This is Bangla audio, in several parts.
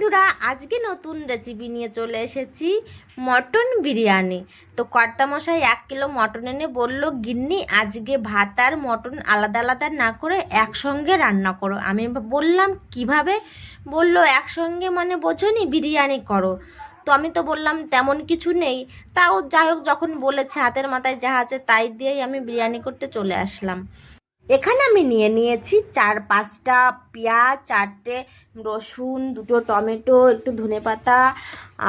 বন্ধুরা, আজকে নতুন রেসিপি নিয়ে চলে এসেছি মটন বিরিয়ানি। তো কর্তামশাই এক কিলো মটন এনে বলল, গিন্নি, আজকে ভাত আর মটন আলাদা আলাদা না করে একসঙ্গে রান্না করো। আমি বললাম, কীভাবে? বলল, একসঙ্গে মানে বোঝনি, বিরিয়ানি করো। তো আমি তো বললাম, তেমন কিছু নেই। তাও যাই হোক, যখন বলেছে, হাতের মাথায় যা আছে তাই দিয়েই আমি বিরিয়ানি করতে চলে আসলাম। এখানে আমি নিয়ে নিয়েছি চার পাঁচটা পেঁয়াজ, চারটে রসুন, দুটো টমেটো, একটু ধনে পাতা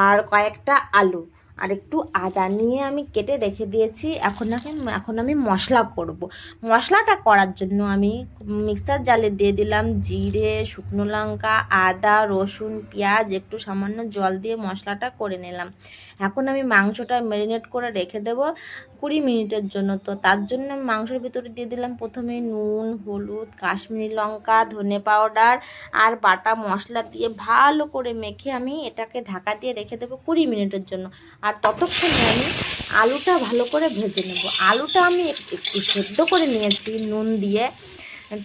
আর কয়েকটা আলু। আর একটু আদা নিয়ে আমি কেটে রেখে দিয়েছি। এখন আমি এখন আমি মশলা করব। মশলাটা করার জন্য আমি মিক্সার জালে দিয়ে দিলাম জিরে, শুকনো লঙ্কা, আদা, রসুন, পেঁয়াজ, একটু সামান্য জল দিয়ে মশলাটা করে নিলাম। এখন আমি মাংসটা ম্যারিনেট করে রেখে দেবো কুড়ি মিনিটের জন্য। তো তার জন্য মাংসের ভিতরে দিয়ে দিলাম প্রথমে নুন, হলুদ, কাশ্মীরি লঙ্কা, ধনে পাউডার আর বাটা মশলা দিয়ে ভালো করে মেখে আমি এটাকে ঢাকা দিয়ে রেখে দেবো কুড়ি মিনিটের জন্য। আর ততক্ষণে আমি আলুটা ভালো করে ভেজে নেব। আলুটা আমি একটু সেদ্ধ করে নিয়েছি, নুন দিয়ে,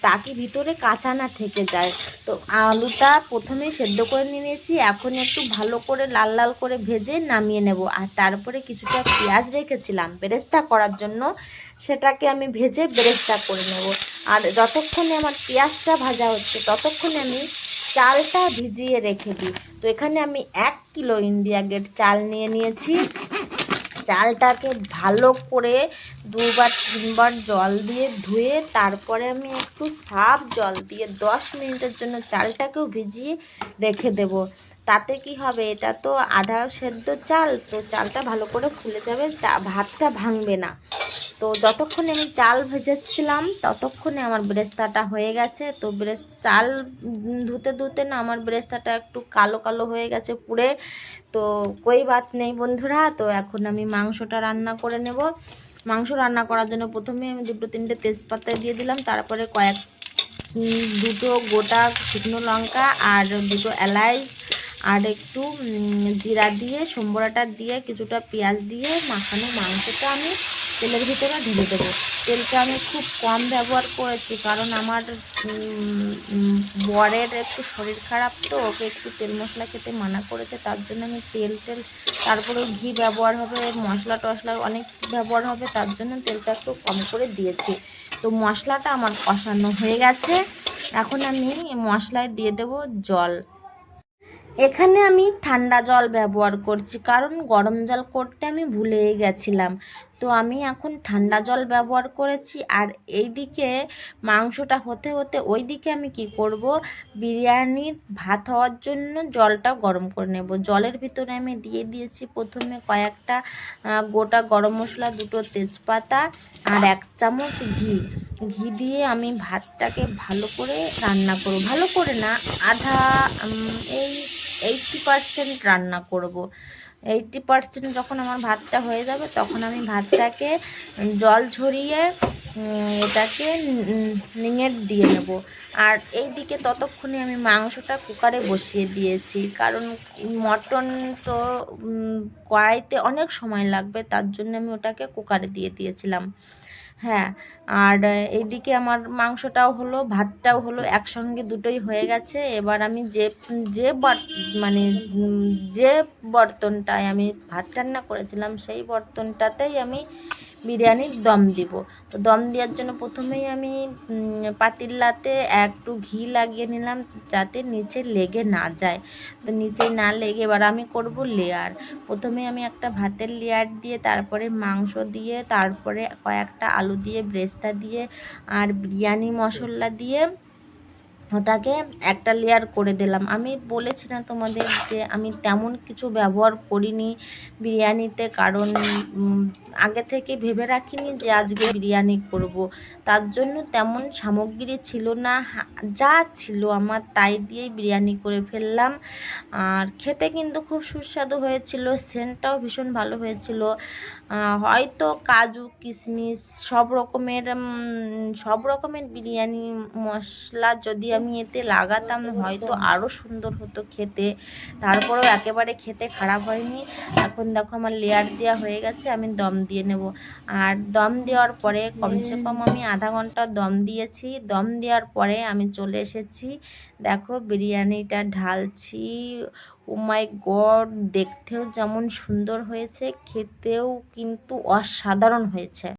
তাকে ভিতরে কাঁচা না থেকে যায়। তো আলুটা প্রথমে সেদ্ধ করে নিয়ে নিয়েছি, এখন একটু ভালো করে লাল লাল করে ভেজে নামিয়ে নেব। আর তারপরে কিছুটা পেঁয়াজ রেখেছিলাম বেরেস্তা করার জন্য, সেটাকে আমি ভেজে বেরেস্তা করে নেব। আর যতক্ষণে আমার পেঁয়াজটা ভাজা হচ্ছে, ততক্ষণে আমি চালটা ভিজিয়ে রেখে দিই। তো এখানে আমি এক কিলো ইন্ডিয়া গেট চাল নিয়ে নিয়েছি। চালটাকে ভালো করে দুবার, তিনবার জল দিয়ে ধুয়ে তারপরে আমি একটু সাফ জল দিয়ে দশ মিনিটের জন্য চালটাকেও ভিজিয়ে রেখে দেব। তাতে কি হবে? এটা তো আধা সেদ্ধ চাল, তো চালটা ভালো করে ফুলে যাবে, চা, ভাতটা ভাঙবে না। তো যতক্ষণে আমি চাল ভেজেছিলাম, ততক্ষণে আমার ব্রেস্তাটা হয়ে গেছে। তো ব্রেস, চাল ধুতে ধুতে না আমার ব্রেস্তাটা একটু কালো কালো হয়ে গেছে পুড়ে। তো কই বাত নেই বন্ধুরা, তো এখন আমি মাংসটা রান্না করে নেব। মাংস রান্না করার জন্য প্রথমে আমি দুটো তিনটে তেজপাতা দিয়ে দিলাম, তারপরে কয়েক দুটো গোটা শুকনো লঙ্কা আর দুটো এলাচ আর একটু জিরা দিয়ে, সম্বরাটা দিয়ে কিছুটা পেঁয়াজ দিয়ে মাখানো মাংসটা আমি তেলের ভিতরে ঢেলে দেবো। তেলটা আমি খুব কম ব্যবহার করেছি, কারণ আমার বরের একটু শরীর খারাপ তো, ওকে একটু তেল মশলা খেতে মানা করেছে, তার জন্য আমি তেল টেল তারপরে ঘি ব্যবহার হবে, মশলা টশলা অনেক ব্যবহার হবে, তার জন্য তেলটা একটু কম করে দিয়েছি। তো মশলাটা আমার কষানো হয়ে গেছে, এখন আমি মশলায় দিয়ে দেব জল। এখানে আমি ঠান্ডা জল ব্যবহার করছি, কারণ গরম জল করতে আমি ভুলে গেছিলাম। তো আমি এখন ঠান্ডা জল ব্যবহার করেছি আর এই দিকে মাংসটা হতে হতে ওই দিকে আমি কি করব? বিরিয়ানির ভাত হওয়ার জন্য জলটা গরম করে নেব। জলের ভিতরে আমি দিয়ে দিয়েছি প্রথমে কয়েকটা গোটা গরম মশলা, দুটো তেজপাতা আর এক চামচ ঘি। ঘি দিয়ে আমি ভাতটাকে ভালো করে রান্না করব। ভালো করে না, আধা এই এইটটি পারসেন্ট রান্না করব। এইটটি পার্সেন্ট যখন আমার ভাতটা হয়ে যাবে, তখন আমি ভাতটাকে জল ঝরিয়ে এটাকে নিঙের দিয়ে নেব। আর এই দিকে ততক্ষণে আমি মাংসটা কুকারে বসিয়ে দিয়েছি। কারণ মটন তো কড়াইতে অনেক সময় লাগবে, তার জন্য আমি ওটাকে কুকারে দিয়ে দিয়েছিলাম। হ্যাঁ আর এইদিকে আমার মাংসটাও হলো, ভাতটাও হলো একসঙ্গে দুটোই হয়ে গেছে। এবার আমি যে যে মানে যে বর্তনটায় আমি ভাত রান্না করেছিলাম, সেই বর্তনটাতেই আমি বিরিয়ানির দম দিব। তো দম দেওয়ার জন্য প্রথমেই আমি পাতিল্লাতে একটু ঘি লাগিয়ে নিলাম যাতে নিচে লেগে না যায়। তো নিচে না লেগে এবার আমি করব লেয়ার প্রথমে আমি একটা ভাতের লেয়ার দিয়ে, তারপরে মাংস দিয়ে, তারপরে কয়েকটা আলু দিয়ে, ব্রেস্তা দিয়ে, আর বিরিয়ানি মশলা দিয়ে ওটাকে একটা লেয়ার করে দিলাম। আমি বলেছি না তোমাদের যে আমি তেমন কিছু ব্যবহার করিনি বিরিয়ানিতে, কারণ আগে থেকে ভেবে রাখিনি যে আজকে বিরিয়ানি করব। তার জন্য তেমন সামগ্রী ছিল না যা ছিল আমার তাই দিয়েই বিরিয়ানি করে ফেললাম। আর খেতে কিন্তু খুব সুস্বাদু হয়েছিল, সেন্টটাও ভীষণ ভালো হয়েছিল। হয়তো কাজু, কিশমিশ, সব রকমের সব রকমের বিরিয়ানি মশলা যদি আমি এতে লাগাতাম, হয়তো আরও সুন্দর হতো খেতে। তারপরেও একেবারে খেতে খারাপ হয়নি। এখন দেখো আমার লেয়ার দেওয়া হয়ে গেছে, আমি দম দিয়ে নেব। আর দম দেওয়ার পরে কমসে কম আমি আধা ঘণ্টা দম দিয়েছি। দম দেওয়ার পরে আমি চলে এসেছি। দেখো বিরিয়ানিটা ঢালছি। মাই গড, দেখতেও যেমন সুন্দর হয়েছে, খেতেও কিন্তু অসাধারণ হয়েছে।